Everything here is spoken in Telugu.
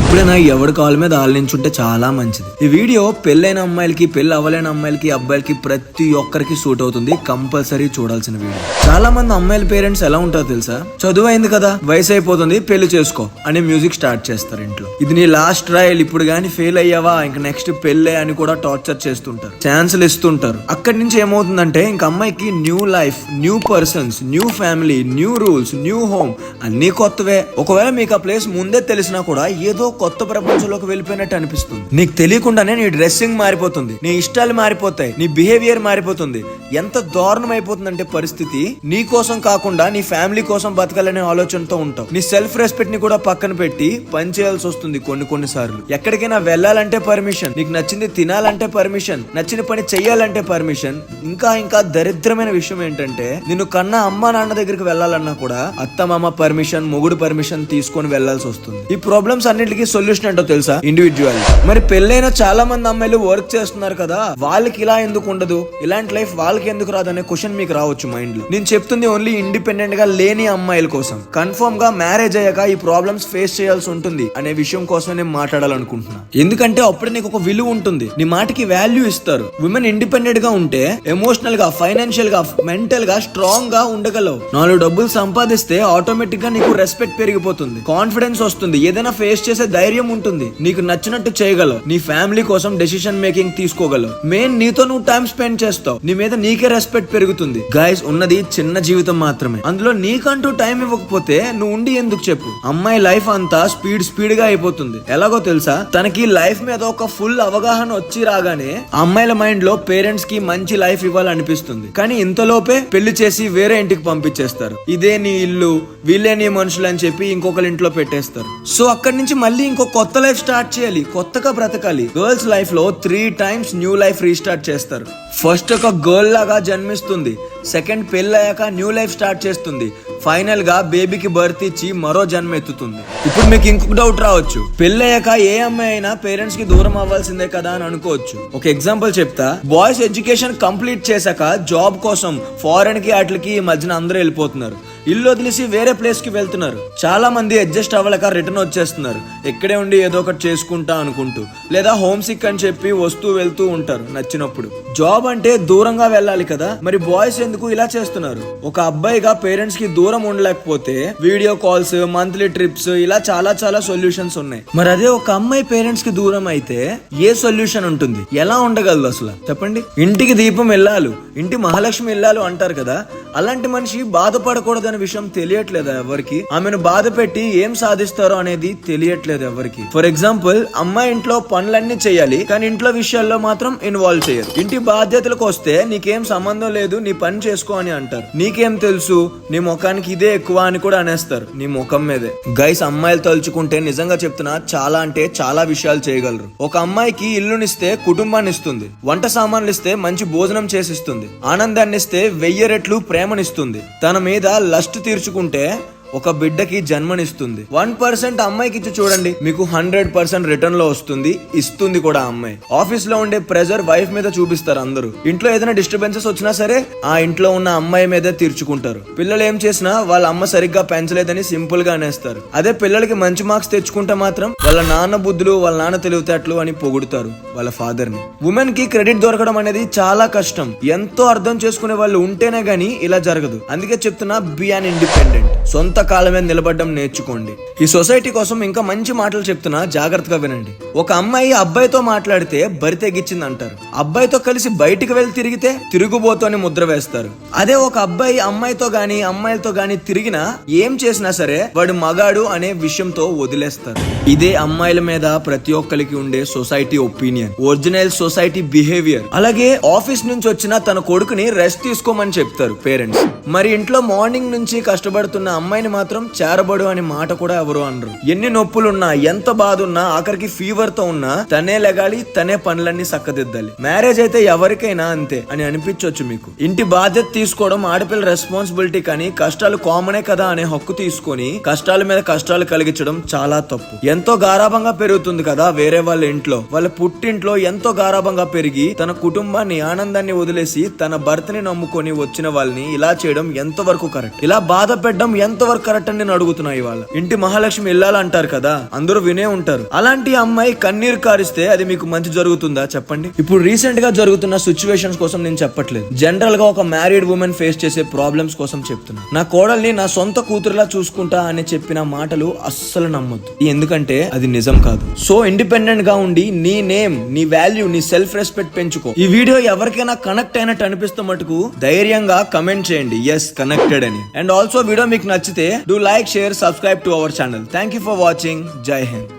ఎప్పుడైనా ఎవరి కాల్ మీద ఆలోచించుంటే చాలా మంచిది. ఈ వీడియో పెళ్ళైన అమ్మాయిలకి పెళ్ళి అవ్వలేని అమ్మాయిలకి అబ్బాయిలకి ప్రతి ఒక్కరికి సూట్ అవుతుంది. కంపల్సరీ చూడాల్సిన వీడియో. చాలా మంది అమ్మాయిల పేరెంట్స్ ఎలా ఉంటారో తెలుసా? చదువు అయింది కదా వయసు అయిపోతుంది పెళ్ళి చేసుకో అని మ్యూజిక్ స్టార్ట్ చేస్తారు ఇంట్లో. ఇది నీ లాస్ట్ ట్రయల్ ఇప్పుడు గానీ ఫెయిల్ అయ్యావా? ఇంకా నెక్స్ట్ పెళ్ళే అని కూడా టార్చర్ చేస్తుంటారు. ఛాన్సులు ఇస్తుంటారు. అక్కడి నుంచి ఏమవుతుందంటే ఇంక అమ్మాయికి new life new persons new family new rules new home అన్ని కొత్తవే. ఒకవేళ మీకు ఆ ప్లేస్ ముందే తెలిసినా కూడా ఏదో కొత్త ప్రపంచంలోకి వెళ్ళిపోయినట్టు అనిపిస్తుంది. నీకు తెలియకుండానే నీ డ్రెస్సింగ్ మారిపోతుంది. నీ ఇష్టాలు మారిపోతాయి. నీ బిహేవియర్ మారిపోతుంది. ఎంత దారుణం అయిపోతుందంటే పరిస్థితి నీ కోసం కాకుండా నీ ఫ్యామిలీ కోసం బతకాలనే ఆలోచనతో ఉంటావు. నీ సెల్ఫ్ రెస్పెక్ట్ని కూడా పక్కన పెట్టి పని చేయాల్సి వస్తుంది కొన్ని కొన్ని సార్లు. ఎక్కడికైనా వెళ్ళాలంటే పర్మిషన్ నీకు నచ్చింది తినాలంటే పర్మిషన్ నచ్చిన పని చెయ్యాలంటే పర్మిషన్. ఇంకా ఇంకా దరిద్రమైన విషయం ఏంటంటే నిన్ను కన్నా అమ్మ నాన్న దగ్గరికి వెళ్ళాలన్నా కూడా అత్త మామ పర్మిషన్ మొగుడు పర్మిషన్ తీసుకొని వెళ్ళాల్సి వస్తుంది. ఈ ప్రాబ్లమ్స్ అన్నిటికీ సొల్యూషన్ ఏంటో తెలుసా? ఇండివిజువల్ మరి పెళ్ళైన చాలా మంది అమ్మాయిలు వర్క్ చేస్తున్నారు కదా వాళ్ళకి ఇలా ఎందుకు ఉండదు? ఇలాంటి లైఫ్ వాళ్ళకి ఎందుకు రాదు అనే క్వశ్చన్ మీకు రావచ్చు మైండ్లో. నేను చెప్తుంది ఓన్లీ ఇండిపెండెంట్గా లేని అమ్మాయిల కోసం. కన్ఫర్మ్గా మ్యారేజ్ అయ్యాక ఈ ప్రాబ్లమ్స్ ఫేస్ చేయాల్సి ఉంటుంది అనే విషయం కోసం నేను మాట్లాడాలనుకుంటున్నా. ఎందుకంటే అప్పుడు నీకు ఒక విలువ ఉంటుంది. నీ మాటకి వాల్యూ ఇస్తారు. విమెన్ ఇండిపెండెంట్గా ఉంటే ఎమోషనల్గా ఫైనాన్షియల్గా మెంటల్గా స్ట్రాంగ్గా ఉండగలవు. నాలుగు డబ్బులు సంపాదిస్తే ఆటోమేటిక్గా నీకు రెస్పెక్ట్ పెరిగిపోతుంది. కాన్ఫిడెన్స్ వస్తుంది. ఏదైనా ఫేస్ చేసే ధైర్యం ఉంటుంది. నీకు నచ్చినట్టు చేయగలవు. నీ ఫ్యామిలీ కోసం డెసిషన్ మేకింగ్ తీసుకోగలవు. మెయిన్ నీతో నువ్వు టైం స్పెండ్ చేస్తావు. నీ మీద నీకే రెస్పెక్ట్ పెరుగుతుంది. గైస్ ఉన్నది చిన్న జీవితం మాత్రమే. అందులో నీకంటూ టైం ఇవ్వకపోతే నువ్వు ఉండి ఎందుకు చెప్పు? అమ్మాయి లైఫ్ అంతా స్పీడ్ స్పీడ్గా అయిపోతుంది. ఎలాగో తెలుసా? తనకి లైఫ్ మీద ఒక ఫుల్ అవగాహన వచ్చి రాగానే అమ్మాయిల మైండ్లో పేరెంట్స్కి మంచి లైఫ్ ఇవ్వాలనిపిస్తుంది. కానీ ఇంతలోపే పెళ్ళి చేసి వేరే ఇంటికి పంపించేస్తారు. ఇదే నీ ఇల్లు వీళ్ళే నీ మనుషులు అని చెప్పి ఇంకొకరి ఇంట్లో పెట్టేస్తారు. సో అక్కడి నుంచి మళ్ళీ ఇంకో కొత్త లైఫ్ స్టార్ట్ చేయాలి కొత్తగా బ్రతకాలి. గర్ల్స్ లైఫ్లో three times new life restart చేస్తారు. ఫస్ట్ ఒక గర్ల్ లాగా జన్మిస్తుంది. సెకండ్ పెళ్ళయ్యాక న్యూ లైఫ్ స్టార్ట్ చేస్తుంది. ఫైనల్గా బేబీకి బర్త్ ఇచ్చి మరో జన్మ ఎత్తుతుంది. ఇప్పుడు మీకు ఇంకొక డౌట్ రావచ్చు. పెళ్ళయ్యాక ఏ అమ్మాయి అయినా పేరెంట్స్కి దూరం అవ్వాల్సిందే కదా అని అనుకోవచ్చు. ఒక ఎగ్జాంపుల్ చెప్తా. బాయ్స్ ఎడ్యుకేషన్ కంప్లీట్ చేశాక జాబ్ కోసం ఫారెన్కి వాటికి ఈ మధ్యన అందరూ వెళ్ళిపోతున్నారు. ఇల్లు వదిలేసి వేరే ప్లేస్కి వెళ్తున్నారు. చాలా మంది అడ్జస్ట్ అవ్వలేక రిటర్న్ వచ్చేస్తున్నారు. ఇక్కడే ఉండి ఏదో ఒకటి చేసుకుంటా అనుకుంటూ లేదా హోమ్ సిక్ అని చెప్పి వస్తూ వెళ్తూ ఉంటారు నచ్చినప్పుడు. జాబ్ అంటే దూరంగా వెళ్ళాలి కదా మరి బాయ్స్ ఎందుకు ఇలా చేస్తున్నారు? ఒక అబ్బాయిగా పేరెంట్స్కి దూరం ఉండలేకపోతే వీడియో కాల్స్ మంత్లీ ట్రిప్స్ ఇలా చాలా చాలా సొల్యూషన్స్ ఉన్నాయి. మరి అదే ఒక అమ్మాయి పేరెంట్స్కి దూరం అయితే ఏ సొల్యూషన్ ఉంటుంది? ఎలా ఉండగలదు అసలు? చెప్పండి. ఇంటికి దీపం వెళ్ళాలి ఇంటి మహాలక్ష్మి వెళ్ళాలి అంటారు కదా అలాంటి మనిషి బాధపడకూడదని విషయం తెలియట్లేదు ఎవరికి? ఆమెను బాధ పెట్టి ఏం సాధిస్తారో అనేది తెలియట్లేదు ఎవరికి? ఫర్ ఎగ్జాంపుల్ అమ్మాయి ఇంట్లో పనులన్నీ చేయాలి కానీ ఇంట్లో విషయాల్లో మాత్రం ఇన్వాల్వ్ చేయరు. ఇంటి బాధ్యతలకు వస్తే నీకేం సంబంధం లేదు నీ పని చేసుకో అని అంటారు. నీకేం తెలుసు? నీ ముఖానికి ఇదే ఎక్కువ అని కూడా అనేస్తారు. నీ ముఖం మీదే. గైస్ అమ్మాయిలు తలుచుకుంటే నిజంగా చెప్తున్నా చాలా అంటే చాలా విషయాలు చేయగలరు. ఒక అమ్మాయికి ఇల్లునిస్తే కుటుంబాన్ని ఇస్తుంది. వంట సామాన్లు ఇస్తే మంచి భోజనం చేసిస్తుంది. ఆనందాన్ని ఇస్తే వెయ్యి రెట్లు ప్రేమనిస్తుంది. తన మీద లస్ట్ తీర్చుకుంటే ఒక బిడ్డకి జన్మనిస్తుంది. వన్ పర్సెంట్ అమ్మాయికి ఇచ్చి చూడండి మీకు హండ్రెడ్ పర్సెంట్ రిటర్న్లో వస్తుంది ఇస్తుంది కూడా అమ్మాయి. ఆఫీస్లో ఉండే ప్రెజర్ వైఫ్ మీద చూపిస్తారు అందరూ. ఇంట్లో ఏదైనా డిస్టర్బెన్సెస్ వచ్చినా సరే ఆ ఇంట్లో ఉన్న అమ్మాయి మీద తీర్చుకుంటారు. పిల్లలు ఏం చేసినా వాళ్ళ అమ్మ సరిగ్గా పెంచలేదని సింపుల్గా అనేస్తారు అదే పిల్లలకి మంచి మార్క్స్ తెచ్చుకుంటే మాత్రం వాళ్ళ నాన్న బుద్ధులు వాళ్ళ నాన్న తెలివితేటలు అని పొగుడుతారు వాళ్ళ ఫాదర్ని ఉమెన్కి క్రెడిట్ దొరకడం అనేది చాలా కష్టం. ఎంతో అర్థం చేసుకునే వాళ్ళు ఉంటేనే గానీ ఇలా జరగదు. అందుకే చెప్తున్నా బి అన్ ఇండిపెండెంట్ సొంత కాళ్ళ నిలబడడం నేర్చుకోండి. ఈ సొసైటీ కోసం ఇంకా మంచి మాటలు చెప్తున్నా జాగ్రత్తగా వినండి. ఒక అమ్మాయి అబ్బాయితో మాట్లాడితే బరి తెగించింది అంటారు అబ్బాయితో కలిసి బయటికి వెళ్ళి తిరిగితే తిరుగుబోతోని ముద్ర వేస్తారు. అదే ఒక అబ్బాయి అమ్మాయితో గాని అమ్మాయిలతో గాని తిరిగినా ఏం చేసినా సరే వాడు మగాడు అనే విషయంతో వదిలేస్తారు. ఇదే అమ్మాయిల మీద ప్రతి ఒక్కరికి ఉండే society opinion original society behaviour. అలాగే ఆఫీస్ నుంచి వచ్చిన తన కొడుకుని రెస్ట్ తీసుకోమని చెప్తారు పేరెంట్స్. మరి ఇంట్లో మార్నింగ్ నుంచి కష్టపడుతున్న అమ్మాయిని మాత్రం చేరబడు అనే మాట కూడా ఎవరు అనరు. ఎన్ని నొప్పులున్నా ఎంత బాధ ఉన్నా ఆఖరికి ఫీవర్తో ఉన్నా తనే లెగాలి తనే పనులన్నీ సక్కదిద్దాలి. మ్యారేజ్ అయితే ఎవరికైనా అంతే అని అనిపించవచ్చు మీకు. ఇంటి బాధ్యత తీసుకోవడం ఆడపిల్ల రెస్పాన్సిబిలిటీ కానీ కష్టాలు కామనే కదా అనే హక్కు తీసుకొని కష్టాల మీద కష్టాలు కలిగించడం చాలా తప్పు. ఎంతో గారాభంగా పెరుగుతుంది కదా వేరే వాళ్ళ ఇంట్లో. వాళ్ళ పుట్టింట్లో ఎంతో గారాభంగా పెరిగి తన కుటుంబాన్ని ఆనందాన్ని వదిలేసి తన భర్తని నమ్ముకొని వచ్చిన వాళ్ళని ఇలా చేయడం ఎంతవరకు కరెక్ట్? ఇలా బాధ పెట్టడం ఎంతవరకు ఎంతవరకు కరెక్ట్ అని నేను అడుగుతున్నా ఇవాళ. ఇంటి మహాలక్ష్మి వెళ్ళాలంటారు కదా అందరూ వినే ఉంటారు. అలాంటి అమ్మాయి కన్నీరు కారిస్తే అది మీకు మంచి జరుగుతుందా చెప్పండి? ఇప్పుడు రీసెంట్గా జరుగుతున్న సిచ్యువేషన్స్ కోసం నేను చెప్పట్లేదు. జనరల్గా ఒక మ్యారీడ్ ఉమెన్ ఫేస్ చేసే ప్రాబ్లమ్స్ కోసం చెప్తున్నా. నా కోడల్ని నా సొంత కూతురులా చూసుకుంటా అని చెప్పిన మాటలు అస్సలు నమ్మొద్దు. ఎందుకంటే అది నిజం కాదు. సో ఇండిపెండెంట్గా ఉండి నీ నేమ్ నీ వాల్యూ నీ సెల్ఫ్ రెస్పెక్ట్ పెంచుకో. ఈ వీడియో ఎవరికైనా కనెక్ట్ అయినట్టు అనిపిస్తే మటుకు ధైర్యంగా కమెంట్ చేయండి. ఎస్ కనెక్టెడ్ అని. అండ్ ఆల్సో వీడియో మీకు నచ్చితే do like share subscribe to our channel thank you for watching Jai Hind